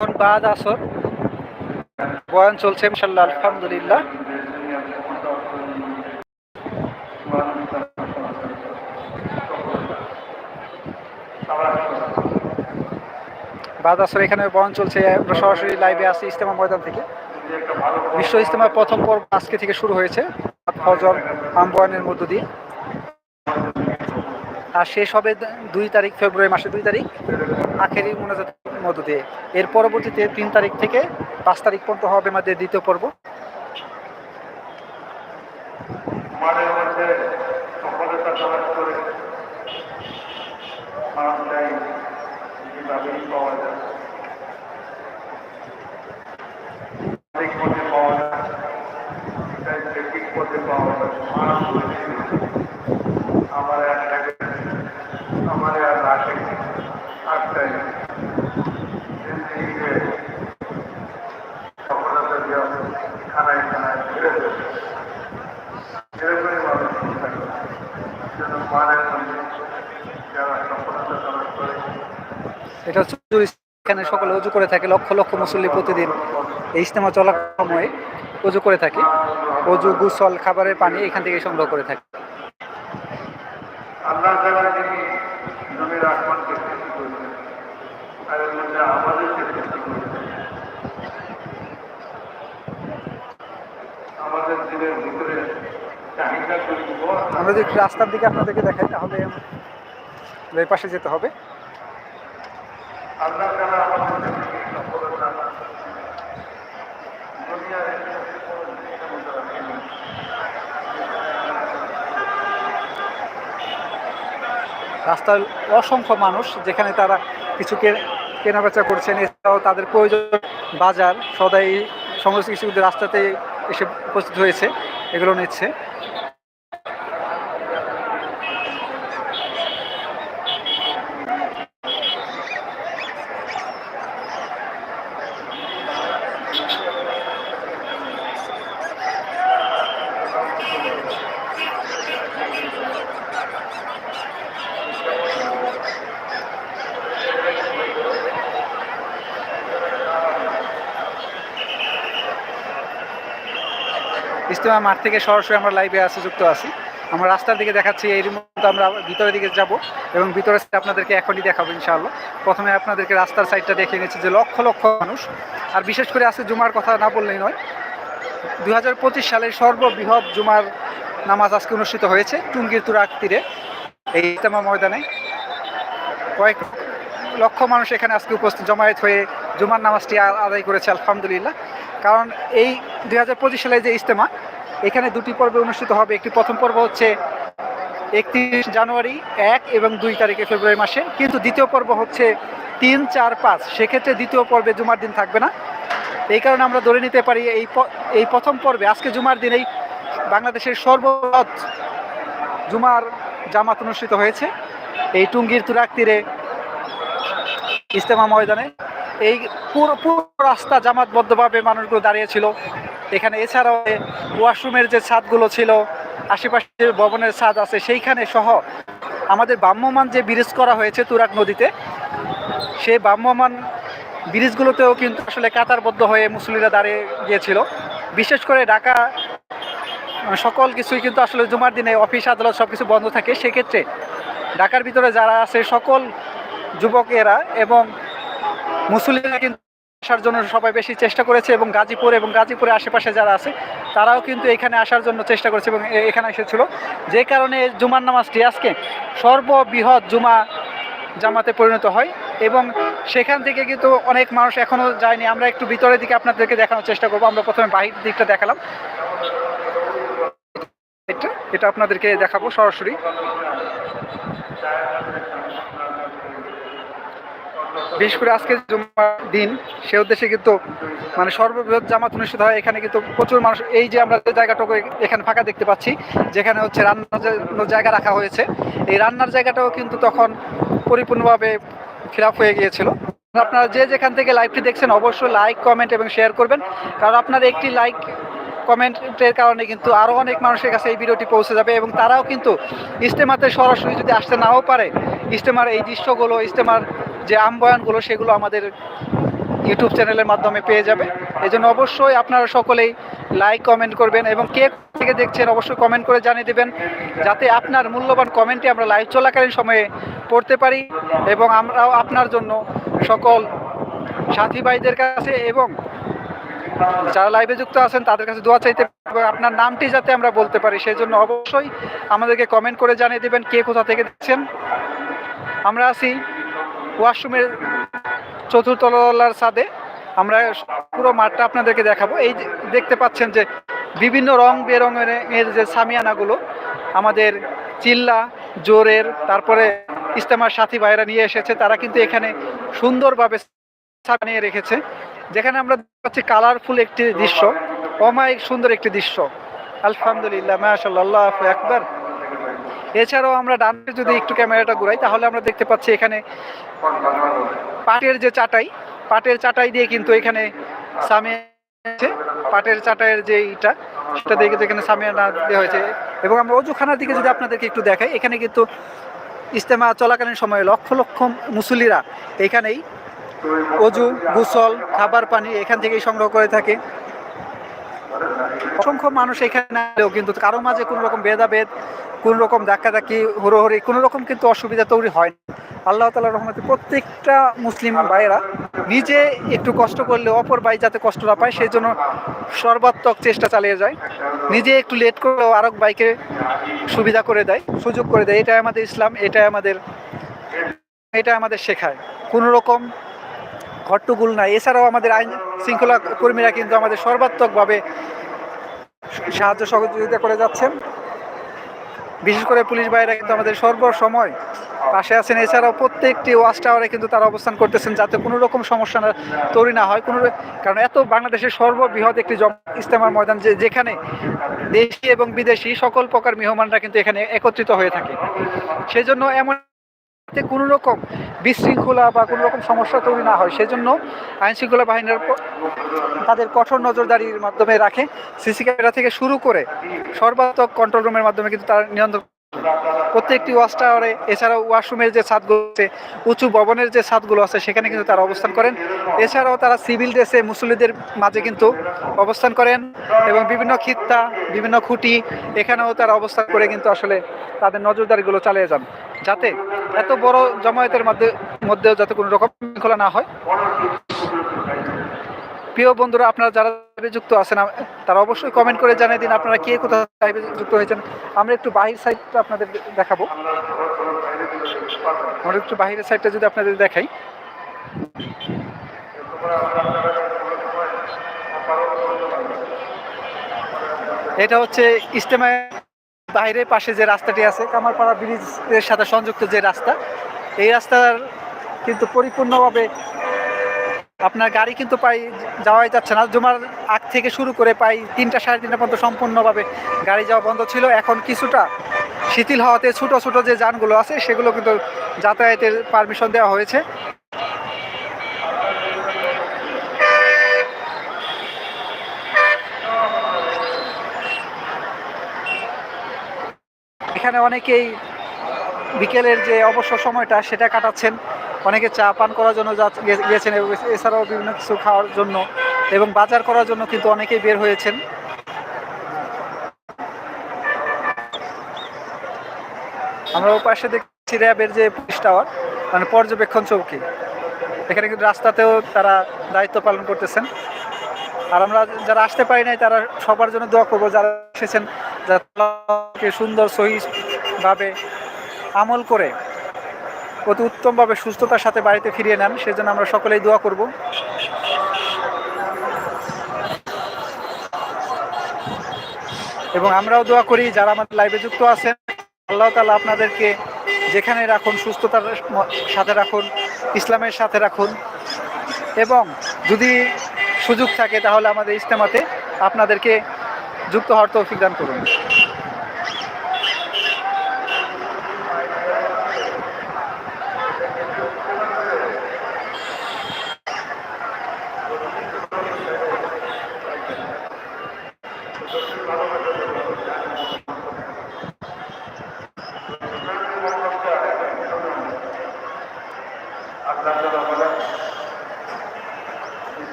এখন বাদ আসর। বয়ান চলছে আলহামদুলিল্লাহ। এখানে বয়ান চলছে। আমরা সরাসরি লাইভে আছি ইস্তেমা ময়দান থেকে। বিশ্ব ইস্তেমার প্রথম পর্ব আজকে থেকে শুরু হয়েছে। ফজর আমবয়ানের মধ্য দিয়ে। আর শেষ হবে দুই তারিখ, ফেব্রুয়ারি মাসের দুই তারিখ। আখেরি মোনাজাতের মধ্য দিয়ে। এর পরবর্তীতে তিন তারিখ থেকে পাঁচ তারিখ পর্যন্ত হবে আমাদের দ্বিতীয় পর্ব। পাওয়া যায়। পাওয়া যায় এটাই ঠিক পথে পাওয়া যায় মানুষ বলছে, আমার আর লাগে আমার আর লাগে আটটাই জিন্দিগিতে সফলতা দিয়ে খানায় খানায় ফিরে যাবে এরকমই মানুষ থাকে যেন মানের মধ্যে যারা সফলতা প্রকাশ করে এটা হচ্ছে হুজুর এখানে সকলে উজু করে থাকে লক্ষ লক্ষ মুসল্লি প্রতিদিন এই ইস্তেমা চলার সময়ে উজু করে থাকে। অজু গুসল খাবারের পানি এখান থেকে সংগ্রহ করে থাকে। আমরা যদি রাস্তার দিকে আপনাদেরকে দেখাই তাহলে এই পাশে যেতে হবে। আল্লাহ তালা আমাদের থেকে সফলতা দুনিয়ার কোনো জিনিসের মধ্যে রাখেনি রাস্তার অসংখ্য মানুষ যেখানে তারা কিছু কেনাবেচা করছেন, এছাড়াও তাদের প্রয়োজন বাজার, সদাই সমস্ত কিছু রাস্তাতে এসে উপস্থিত হয়েছে, এগুলো নিচ্ছে। ইজতেমা মাঠ থেকে সরাসরি আমরা লাইভে আসি যুক্ত আছি। আমরা রাস্তার দিকে দেখাচ্ছি এর মধ্যে আমরা ভিতরের দিকে যাব এবং ভিতরে আপনাদেরকে এখনই দেখাবো ইনশাআল্লাহ। প্রথমে আপনাদেরকে রাস্তার সাইডটা দেখিয়ে নিচ্ছি যে লক্ষ লক্ষ মানুষ। আর বিশেষ করে আজকে জুমার কথা না বললেই নয়, দুই সালের সর্ববৃহৎ জুমার নামাজ আজকে অনুষ্ঠিত হয়েছে টুঙ্গির তুরাক তীরে, এই ইজতেমা ময়দানে। কয়েক লক্ষ মানুষ এখানে আজকে উপস্থিত, জমায়েত হয়ে জুমার নামাজটি আদায় করেছে, আলহামদুলিল্লাহ। কারণ এই দুই হাজার পঁচিশ সালে যে ইজতেমা, এখানে দুটি পর্বে অনুষ্ঠিত হবে। একটি প্রথম পর্ব হচ্ছে একত্রিশ জানুয়ারি এক এবং দুই তারিখে ফেব্রুয়ারি মাসে। কিন্তু দ্বিতীয় পর্ব হচ্ছে তিন, চার, পাঁচ। সেক্ষেত্রে দ্বিতীয় পর্বে জুমার দিন থাকবে না। এই কারণে আমরা ধরে নিতে পারি এই এই প্রথম পর্বে, আজকে জুমার দিনেই বাংলাদেশের সর্ববৃহৎ জুমার জামাত অনুষ্ঠিত হয়েছে। এই টুঙ্গির তুরাক তীরে ইস্তেমা ময়দানে। এই পুরো পুরো রাস্তা জামাতবদ্ধভাবে মানুষগুলো দাঁড়িয়েছিল। এখানে এছাড়াও ওয়াশরুমের যে ছাদগুলো ছিল আশেপাশে যে ভবনের ছাদ আছে, সেইখানে সহ আমাদের ভ্রাম্যমান যে ব্রিজ করা হয়েছে তুরাক নদীতে সেই ভ্রাম্যমান ব্রিজগুলোতেও কিন্তু আসলে কাতারবদ্ধ হয়ে মুসলিরা দাঁড়িয়ে গিয়েছিল। বিশেষ করে ঢাকা সকল কিছুই কিন্তু আসলে জুমার দিনে অফিস, আদালত সব কিছু বন্ধ থাকে। সেক্ষেত্রে ঢাকার ভিতরে যারা আছে সকল যুবকেরা এবং মুসলিমরা কিন্তু আসার জন্য সবাই বেশি চেষ্টা করেছে এবং গাজীপুর এবং গাজীপুরের আশেপাশে যারা আছে, তারাও কিন্তু এখানে আসার জন্য চেষ্টা করেছে এবং এখানে এসেছিল। যে কারণে জুমার নামাজটি আজকে সর্ববৃহৎ জুমা জামাতে পরিণত হয় এবং সেখান থেকে কিন্তু অনেক মানুষ এখনও যায়নি। আমরা একটু ভিতরের দিকে আপনাদেরকে দেখানোর চেষ্টা করব। আমরা প্রথমে বাহির দিকটা দেখালাম। এটা এটা আপনাদেরকে দেখাবো সরাসরি। বিশেষ করে আজকে জুমার দিন, সে উদ্দেশ্যে কিন্তু মানে সর্ববৃহৎ জামাত অনুষ্ঠিত হয়। এখানে কিন্তু প্রচুর মানুষ, এই যে আমরা জায়গাটুকু এখানে ফাঁকা দেখতে পাচ্ছি, যেখানে হচ্ছে রান্নার জায়গা রাখা হয়েছে। এই রান্নার জায়গাটাও কিন্তু তখন পরিপূর্ণভাবে ফিল হয়ে গিয়েছিল। আপনারা যে যেখান থেকে লাইভটি দেখছেন, অবশ্যই লাইক কমেন্ট এবং শেয়ার করবেন। কারণ আপনার একটি লাইক কমেন্টের কারণে কিন্তু আরও অনেক মানুষের কাছে এই ভিডিওটি পৌঁছে যাবে এবং তারাও কিন্তু ইস্তেমাতে সরাসরি যদি আসতে নাও পারে ইস্তেমার এই দৃশ্যগুলো ইস্তেমার যে আমবয়ানগুলো সেগুলো আমাদের ইউটিউব চ্যানেলের মাধ্যমে পেয়ে যাবে। এই জন্য অবশ্যই আপনারা সকলেই লাইক কমেন্ট করবেন এবং কে থেকে দেখছেন অবশ্যই কমেন্ট করে জানিয়ে দেবেন, যাতে আপনার মূল্যবান কমেন্টে আমরা লাইভ চলাকালীন সময়ে পড়তে পারি এবং আমরাও আপনার জন্য সকল সাথী ভাইদের কাছে এবং যারা লাইভে যুক্ত আছেন তাদের কাছে দোয়া চাইতে আপনার নামটি যাতে আমরা বলতে পারি। সেই জন্য অবশ্যই আমাদেরকে কমেন্ট করে জানিয়ে দেবেন কে কোথা থেকে দেখছেন। আমরা আছি ওয়াশরুমের চতুর্থ তলার ছাদে আমরা পুরো মাঠটা আপনাদেরকে দেখাবো। এই দেখতে পাচ্ছেন যে বিভিন্ন রং বেরঙের যে সামিয়ানাগুলো, আমাদের চিল্লা, জোরের, তারপরে ইস্তেমার সাথী ভাইরা নিয়ে এসেছে, তারা কিন্তু এখানে সুন্দরভাবে নিয়ে রেখেছে। যেখানে আমরা দেখতে পাচ্ছি কালারফুল একটি দৃশ্য, অমায়িক সুন্দর একটি দৃশ্য। আলহামদুলিল্লাহ মাশাল্লাহ একবার এছাড়াও আমরা ডানে যদি একটু ক্যামেরাটা ঘুরাই, তাহলে আমরা দেখতে পাচ্ছি এখানে পাটের যে চাটাই, পাটের চাটাই দিয়ে কিন্তু এখানে সামিয়া আছে। পাটের চাটাইয়ের যে ইটা, সেটা দেখে যেখানে সামিয়ানা দেওয়া হয়েছে। এবং আমরা অজুখানার দিকে যদি আপনাদেরকে একটু দেখাই, এখানে কিন্তু ইজতেমা চলাকালীন সময়ে লক্ষ লক্ষ মুসল্লিরা এখানেই অজু, গুসল, খাবার পানি এখান থেকেই সংগ্রহ করে থাকে। অসংখ্য মানুষ এখানে আসলেও কিন্তু কারও মাঝে কোনো রকম ভেদাভেদ, কোনো রকম ধাক্কাধাক্কি, হুড়োহুড়ি, কোনো রকম কিন্তু অসুবিধা তৈরি হয় না। আল্লাহ তালা রহমতে প্রত্যেকটা মুসলিম ভাইয়েরা নিজে একটু কষ্ট করলে অপর ভাই যাতে কষ্ট না পায়, সেই জন্য সর্বাত্মক চেষ্টা চালিয়ে যায়। নিজে একটু লেট করলেও আরেক ভাইকে সুবিধা করে দেয়, সুযোগ করে দেয়। এটাই আমাদের ইসলাম, এটাই আমাদের এটা আমাদের শেখায়। কোনো রকম ঘট্টগুল নাই। এছাড়াও আমাদের আইন শৃঙ্খলা কর্মীরা কিন্তু আমাদের সর্বাত্মকভাবে সাহায্য সহযোগিতা করে যাচ্ছেন। বিশেষ করে পুলিশ ভাইরা কিন্তু আমাদের সর্বসময় পাশে আছেন। এছাড়াও প্রত্যেকটি ওয়াচ টাওয়ারে কিন্তু তারা অবস্থান করতেছেন যাতে কোনো রকম সমস্যা না, তৈরি না হয়। কোনো কারণ এত বাংলাদেশের সর্ববৃহৎ একটি জম ইস্তেমার ময়দান যে যেখানে দেশি এবং বিদেশি সকল প্রকার মেহমানরা কিন্তু এখানে একত্রিত হয়ে থাকে। সেই জন্য এমন যাতে কোনো রকম বিশৃঙ্খলা বা কোনো রকম সমস্যা তৈরি না হয়। সেজন্য জন্য আইনশৃঙ্খলা বাহিনীর তাদের কঠোর নজরদারির মাধ্যমে রাখে। সিসি ক্যামেরা থেকে শুরু করে সর্বাত্মক কন্ট্রোল রুমের মাধ্যমে কিন্তু তারা নিয়ন্ত্রণ প্রত্যেকটি ওয়াশ টাওয়ারে এছাড়াও ওয়াশরুমের যে ছাদগুলো আছে, উঁচু ভবনের যে ছাদগুলো আছে, সেখানে কিন্তু তারা অবস্থান করেন। এছাড়াও তারা সিভিল ড্রেসে মুসল্লিদের মাঝে কিন্তু অবস্থান করেন এবং বিভিন্ন খিত্তা, বিভিন্ন খুঁটি, এখানেও তারা অবস্থান করে কিন্তু আসলে তাদের নজরদারিগুলো চালিয়ে যান। যাতে এত বড় জমায়েতের মধ্যে, মধ্যেও যাতে কোনো রকম শৃঙ্খলা না হয়। প্রিয় বন্ধুরা, আপনারা যারা যুক্ত আছেন তারা অবশ্যই কমেন্ট করে জানিয়ে দিন আপনারা কে কোথাও লাইভে যুক্ত হয়েছেন। আমরা একটু বাহির সাইডটা আপনাদের দেখাবো। আমরা একটু বাহিরের সাইডটা যদি আপনাদের দেখাই। এটা হচ্ছে ইস্তেমায় বাইরের পাশে যে রাস্তাটি আছে, কামারপাড়া ব্রিজের সাথে সংযুক্ত যে রাস্তা, এই রাস্তার কিন্তু পরিপূর্ণভাবে আপনার গাড়ি কিন্তু প্রায় যাওয়াই যাচ্ছে না। জুমার আগ থেকে শুরু করে প্রায় তিনটা সাড়ে তিনটা পর্যন্ত সম্পূর্ণভাবে গাড়ি যাওয়া বন্ধ ছিল। এখন কিছুটা শিথিল হওয়াতে ছোটো ছোটো যে যানগুলো আছে, সেগুলো কিন্তু যাতায়াতের পারমিশন দেওয়া হয়েছে। এখানে অনেকেই বিকেলের যে অবসর সময়টা, সেটা কাটাচ্ছেন। অনেকে চা পান করার জন্য গিয়েছেন এবং এছাড়াও বিভিন্ন কিছু খাওয়ার জন্য এবং বাজার করার জন্য কিন্তু অনেকেই বের হয়েছেন। আমরা ও পাশে দেখছি র্যাবের যে পুলিশ টাওয়ার মানে পর্যবেক্ষণ চৌকি। এখানে কিন্তু রাস্তাতেও তারা দায়িত্ব পালন করতেছেন। আর আমরা যারা আসতে পারি নাই, তারা সবার জন্য দোয়া করব, যারা এসেছেন যাতে সুন্দর সহিভাবে আমল করে অতি উত্তমভাবে সুস্থতার সাথে বাড়িতে ফিরিয়ে নেন, সেজন্য আমরা সকলেই দোয়া করব। এবং আমরাও দোয়া করি, যারা আমাদের লাইভে যুক্ত আছেন, আল্লাহ তালা আপনাদেরকে যেখানে রাখুন, সুস্থতার সাথে রাখুন, ইসলামের সাথে রাখুন। এবং যদি সুযোগ থাকে, তাহলে আমাদের ইস্তেমাতে আপনাদেরকে যুক্ত হওয়ার তৌফিক দান করুন।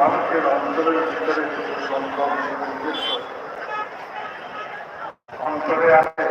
মানুষের অন্তরের ভিতরে উদ্দেশ্য। অন্তরে আছে